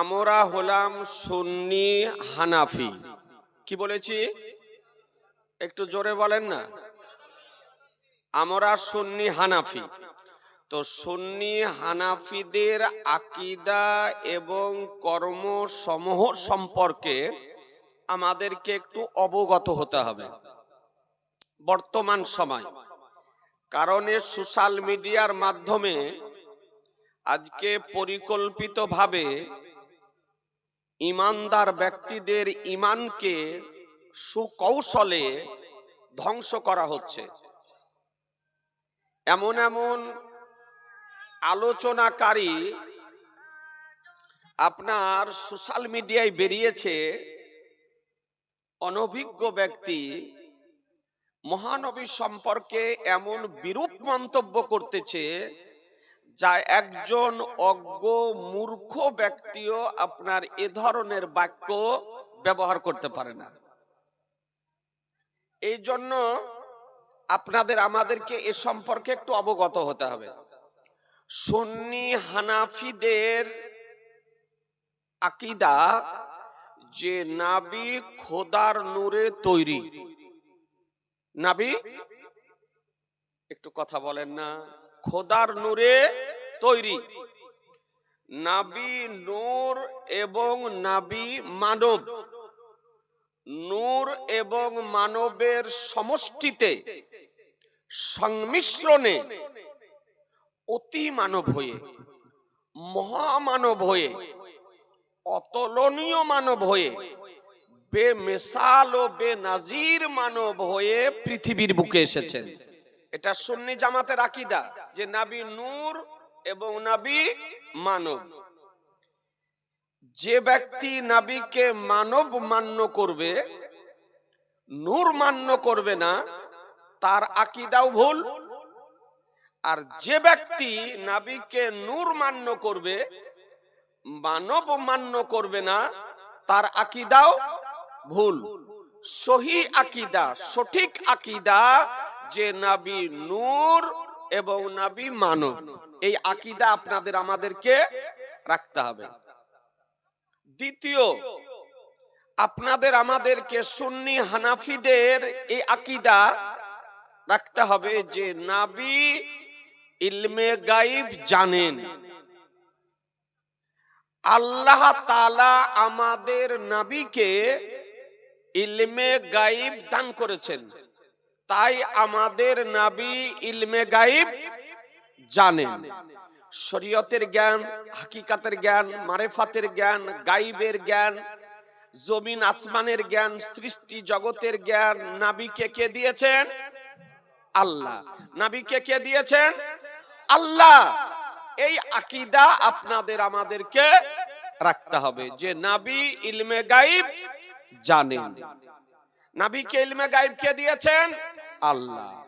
আমরা হলাম সুন্নি হানাফি। কি বলেছি? একটু জোরে বলেন না। আমরা সুন্নি হানাফি। তো সুন্নি হানাফিদের আকিদা এবং কর্ম সমূহ সম্পর্কে আমাদেরকে একটু অবগত হতে হবে। বর্তমান সময়। কারণ সোশ্যাল মিডিয়ার মাধ্যমে আজকে পরিকল্পিতভাবে ইমানদার ব্যক্তিদের ইমানকে সুকৌশলে ধ্বংস করা হচ্ছে। এমন এমন আলোচনাকারী আপনার সোশ্যাল মিডিয়ায় বেরিয়েছে অনভিজ্ঞ ব্যক্তি মহানবী সম্পর্কে এমন বিরূপ মন্তব্য করতেছে যা একজন অজ্ঞ মূর্খ ব্যক্তিও আপনার এ ধরনের বাক্য ব্যবহার করতে পারে না। এই জন্য আপনাদের, আমাদেরকে এ সম্পর্কে একটু অবগত হতে হবে। সন্নি হানাফিদের আকিদা যে নাবি খোদার নূরে তৈরি। নাবি, একটু কথা বলেন না। খোদার নূরে তৈরি। নাবি নূর এবং নাবি মানব। নূর এবং মানবের সমষ্টিতে সংমিশ্রণে অতি মানব হয়ে, মহামানব হয়ে, অতুলনীয় মানব হয়ে, বেমেসাল ও বেনাজির মানব হয়ে পৃথিবীর বুকে এসেছেন। এটা সুন্নি জামাতের আকিদা যে নাবি নূর এবং নাবি মানব। যে ব্যক্তি নাবিকে মানব মান্য করবে, নূর মান্য করবে না, তার আকিদাও ভুল। আর যে ব্যক্তি নাবিকে নূর মান্য করবে, মানব মান্য করবে না, তার আকিদাও ভুল। সহি আকিদা, সঠিক আকিদা যে নাবি নূর এবং নাবি মানব। এই আকিদা আপনাদের আমাদেরকে রাখতে হবে। দ্বিতীয়, আপনাদের আমাদেরকে সুন্নি হানাফিদের এই আকিদা রাখতে হবে যে নাবি ইলমে গাইব জানেন। আল্লাহ তালা আমাদের নাবিকে ইলমে গাইব দান করেছেন। তাই আমাদের নাবি ইলমে গাইব জানেন। শরীয়তের জ্ঞান, হাকিকাতের জ্ঞান, মারেফাতের জ্ঞান, গাইবের জ্ঞান, জমিন আসমানের জ্ঞান, সৃষ্টি জগতের জ্ঞান নাবিকে কে দিয়েছেন? আল্লাহ। নাবিকে কে দিয়েছেন? আল্লাহ। এই আকিদা আপনাদের, আমাদেরকে রাখতে হবে। যে নাবি ইলমে গাইব জানেন। নাবিকে ইলমে গাইব কে দিয়েছেন? আল্লাহ।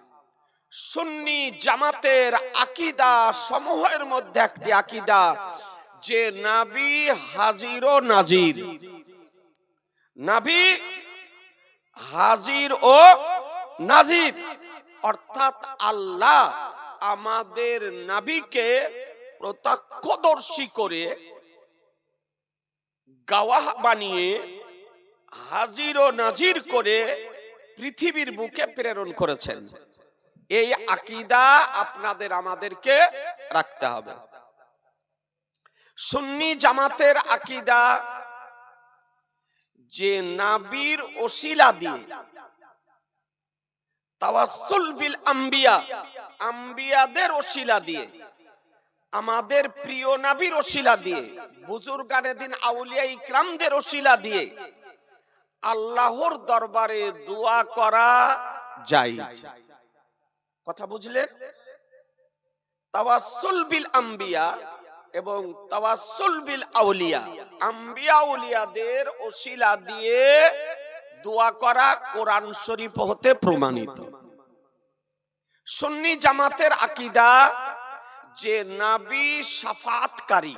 সুন্নি জামাতের আকিদা সমূহের মধ্যে একটি আকিদা, যে নাবি হাজির ও নাজির। নাবি হাজির ও নাজির। অর্থাৎ আল্লাহ আমাদের নাবিকে প্রত্যক্ষদর্শী করে গাওয়াহ বানিয়ে, হাজির ও নাজির করে পৃথিবীর বুকে প্রেরণ করেছেন। এই আকিদা আপনাদের, আমাদেরকে রাখতে হবে। সুন্নি জামাতের আকিদা যে নাবির ওসিলা দিয়ে তাওয়াসুল বিল আম্বিয়া, আম্বিয়াদের ওসিলা দিয়ে, আমাদের প্রিয় নাবির ওসিলা দিয়ে, বুজুর্গানে দিন আউলিয়া ইকরামদের ওসিলা দিয়ে আল্লাহর দরবারে দোয়া করা যায় কথা বুঝলেন? তাওয়াসুল বিল আম্বিয়া এবং তাওয়াসুল বিল আউলিয়া। আম্বিয়া দিয়ে দোয়া করা কোরআন শরীফ হতে প্রমাণিত। সুন্নি জামাতের আকিদা যে নাবি সাফাতকারী,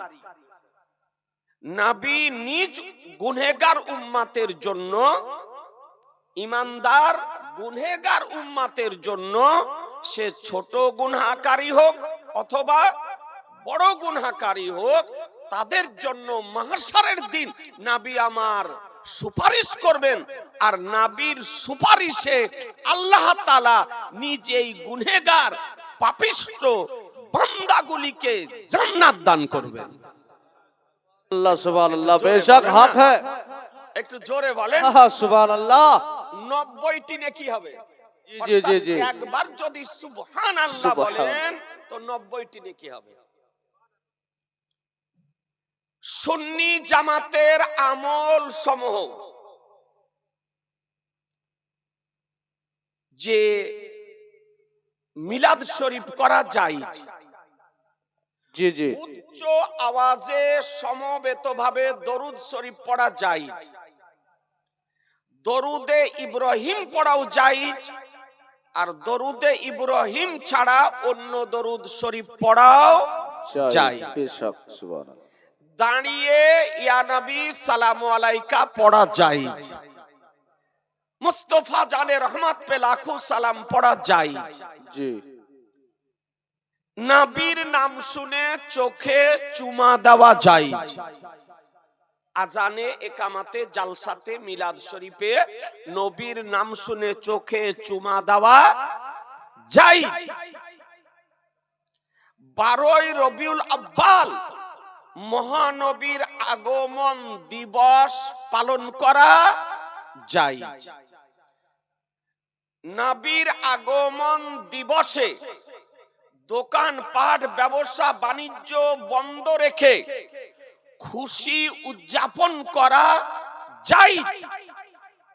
নাবি নিজ গুনহেগার উম্মাতের জন্য, ইমানদার গুনহেগার উম্মাতের জন্য সে ছোট গুনহাকারী হোক অথবা বড় গুনহাকারী হোক তাদের জন্য মাহাসারের দিন। নাবি আমার সুপারিশ করবেন আর নাবির সুপারিশে আল্লাহ তালা নিজেই গুনেগার পাপিষ্ট বান্দাগুলিকে জান্নাত দান করবেন। আল্লাহ বেশক হক হ্যায় একটু জোরে বলেন। হ্যাঁ সুবহানাল্লাহ। 90টি নেকি হবে? জি জি জি জি। একবার যদি সুবহান। আল্লাহ বলেন তো নেকি হবে। সুন্নি জামাতের আমল সমূহ যে মিলাদ শরীফ করা যায় जी जी উচ্চ আওয়াজে সমবেতভাবে দরুদ শরীফ পড়া যায় দরুদে ইব্রাহিম পড়াও জায়েজ আর দরুদে ইব্রাহিম ছাড়া অন্য দরুদ শরীফ পড়াও যায়। দাঁড়িয়ে ইয়ানবী সালাম আলাইকা পড়া যাই মুস্তফা জানে রহমত পে লাখু সালাম পড়া যাই নাবির নাম শুনে চোখে চুমা দেওয়া যায়। আজানে একামাতে জালসাতে মিলাদ শরীফে নবীর নাম শুনে চোখে চুমা দেওয়া যায় বারোই রবিউল আব্বাল মহানবীর আগমন দিবস পালন করা যায় নাবির আগমন দিবসে দোকান পাট ব্যবসা, বাণিজ্য বন্ধ রেখে খুশি উদযাপন করা যাই।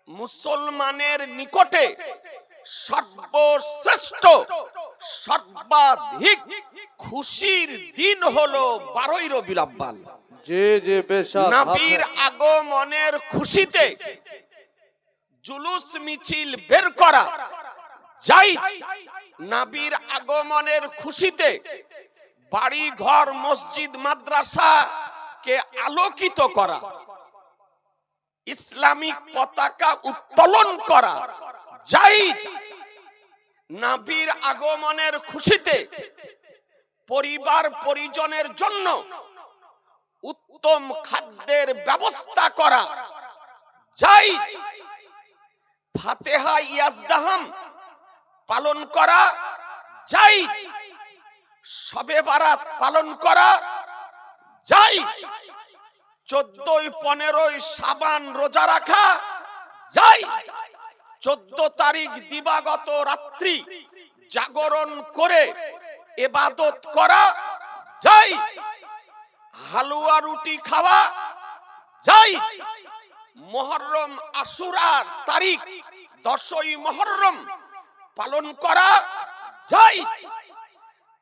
মুসলমানের নিকটে সর্বশ্রেষ্ঠ সর্বাধিক খুশির দিন হলো বারোই রবি যে যে নাবির আগমনের খুশিতে জুলুস মিছিল বের করা যাই। নাবির আগমনের খুশিতে বাড়ি ঘর মসজিদ মাদ্রাসা কে আলোকিত করা। ইসলামিক পতাকা উত্তোলন করা। যাই নাবির আগমনের খুশিতে পরিবার পরিজনের জন্য উত্তম খাদ্যের ব্যবস্থা করা। যাই ফাতেহা ইয়াজদাহাম পালন করা। যাই সবে বারাত পালন করা। যাই। চোদ্দই পনেরোই সাবান রোজা রাখা। যাই। চোদ্দ তারিখ দিবাগত রাত্রি জাগরণ করে এবাদত করা। যাই। হালুয়া রুটি খাওয়া। যাই। মহরম আশুরার তারিখ দশই মহরম পালন করা। যাই।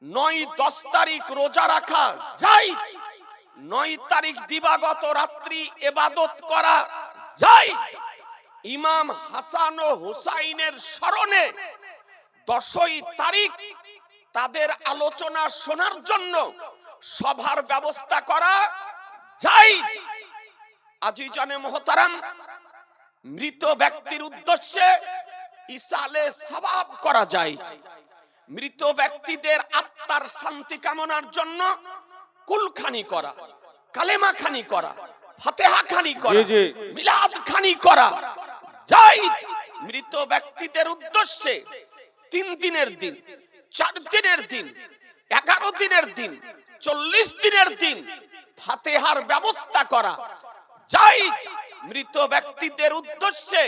নয় দশ তারিখ রোজা রাখা। যাই। নয় তারিখ দিবাগত রাত্রি এবাদত করা যাই ইমাম হাসান ও হুসাইনের স্মরণে দশই তারিখ তাদের আলোচনা শোনার জন্য সভার ব্যবস্থা করা যাই আজি জনে মহতারাম মৃত ব্যক্তির উদ্দেশ্যে ইসালে সবাব করা যায়। মৃত ব্যক্তিদের আত্মার শান্তি কামনার জন্য কুলখানি করা কালেমা খানি করা ফাতেহা খানি করা। মিলাদ খানি করা যাই মৃত ব্যক্তিদের উদ্দেশ্যে তিন দিনের দিন চার দিনের দিন এগারো দিনের দিন চল্লিশ দিনের দিন ফাতেহার ব্যবস্থা করা যাই মৃত ব্যক্তিদের উদ্দেশ্যে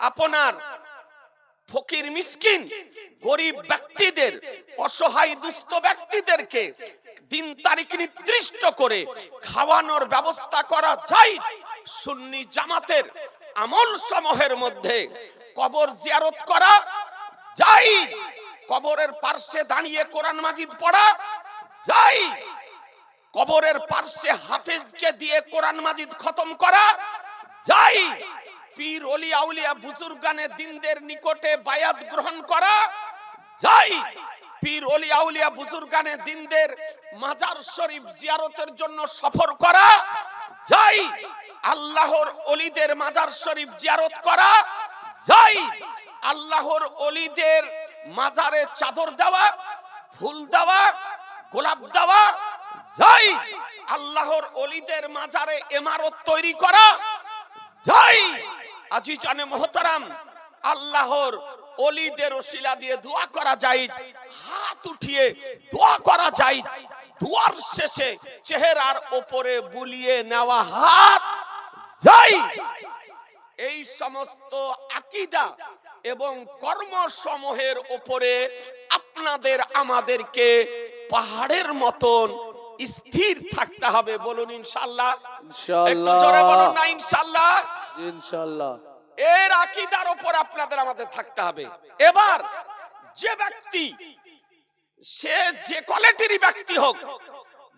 আপনার ফকির মিসকিন গরিব ব্যক্তিদের অসহায় দুস্থ ব্যক্তিদেরকে দিন তারিখ নির্দিষ্ট করে খাওয়ানোর ব্যবস্থা করা যায় সুন্নি জামাতের আমল সমূহের মধ্যে। কবর জিয়ারত করা যাই কবরের পার্শ্বে দাঁড়িয়ে কোরআন মাজিদ পড়া যাই কবরের পার্শ্বে হাফেজকে দিয়ে কোরআন মাজিদ খতম করা যাই পীর অলি আউলিয়া বুজুর্গানে দিনদের নিকটে বায়াত গ্রহণ করা যাই পীর অলি আউলিয়া বুজুর্গানে দিনদের মাজার শরীফ জিয়ারতের জন্য সফর করা, যাই আল্লাহর অলিদের মাজার শরীফ জিয়ারত করা, যাই আল্লাহর অলিদের মাজারে চাদর দেওয়া, ফুল দেওয়া, গোলাপ দেওয়া, যাই আল্লাহর অলিদের মাজারে এমারত তৈরি করা, যাই আজি জানে মহতারাম, আল্লাহর অলিদের ওসিলা দিয়ে দোয়া করা যায়, হাত উঠিয়ে দোয়া করা যায়, দোয়ার শেষে চেহারার ওপরে বুলিয়ে নেওয়া হাত যাই এই সমস্ত আকিদা এবং কর্মসমূহের উপরে আপনাদের আমাদেরকে পাহাড়ের মতন স্থির থাকতে হবে, বলুন ইনশাল্লাহ। একটু জোরে বলুন না, ইনশাল্লাহ। ইনশাল্লাহ। এর আকিদার উপর আপনাদের আমাদের থাকতে হবে। এবার যে ব্যক্তি, সে যে কোয়ালিটির ব্যক্তি হোক,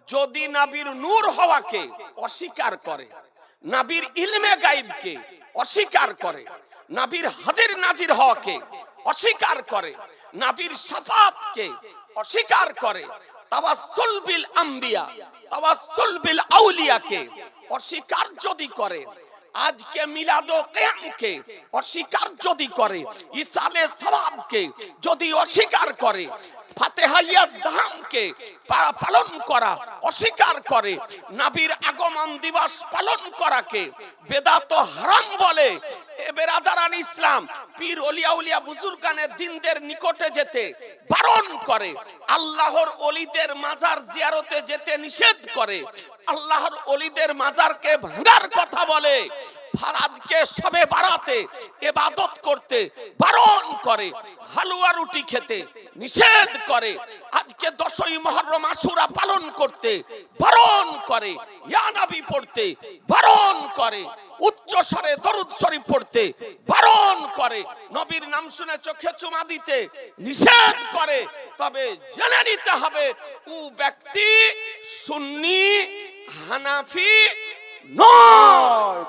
যদি নাবির নূর হওয়াকে অস্বীকার করে, নাবির ইলমে গাইবকে অস্বীকার করে, নাবির হাজির নাজির হওয়াকে অস্বীকার করে, নাবির সাফাতকে অস্বীকার করে, তাওয়াসসুল বিল আম্বিয়া, তাওয়াসসুল বিল আউলিয়াকে অস্বীকার যদি করে আজকে মিলাদ কেয়ামকে অস্বীকার যদি করে ইসালে সালামকে যদি অস্বীকার করে ফাতেহাইয়াজ ধামকে পালন করা অস্বীকার করে, নাবির আগমন দিবস পালন করাকে বেদাত হারাম বলে বেরাদারান ইসলাম, পীর ওলিয়া উলিয়া বুজুর্গানের দিনদের নিকটে যেতে বারণ করে। আল্লাহর অলিদের মাজার জিয়ারতে যেতে নিষেধ করে। আল্লাহর অলিদের মাজারকে ভাঙার কথা বলে। আজকে সবে বাড়াতে এবাদত করতে বারণ করে। হালুয়া রুটি খেতে নিষেধ করে। আজকে দশই মহরম আশুরা পালন করতে বারণ করে। ইয়ানাবি পড়তে বারণ করে। উচ্চ স্বরে দরুদ শরীফ পড়তে বারণ করে। নবীর নাম শুনে চোখে চুমা দিতে নিষেধ করে। তবে জেনে নিতে হবে, ও ব্যক্তি সুন্নি, হানাফি নয়।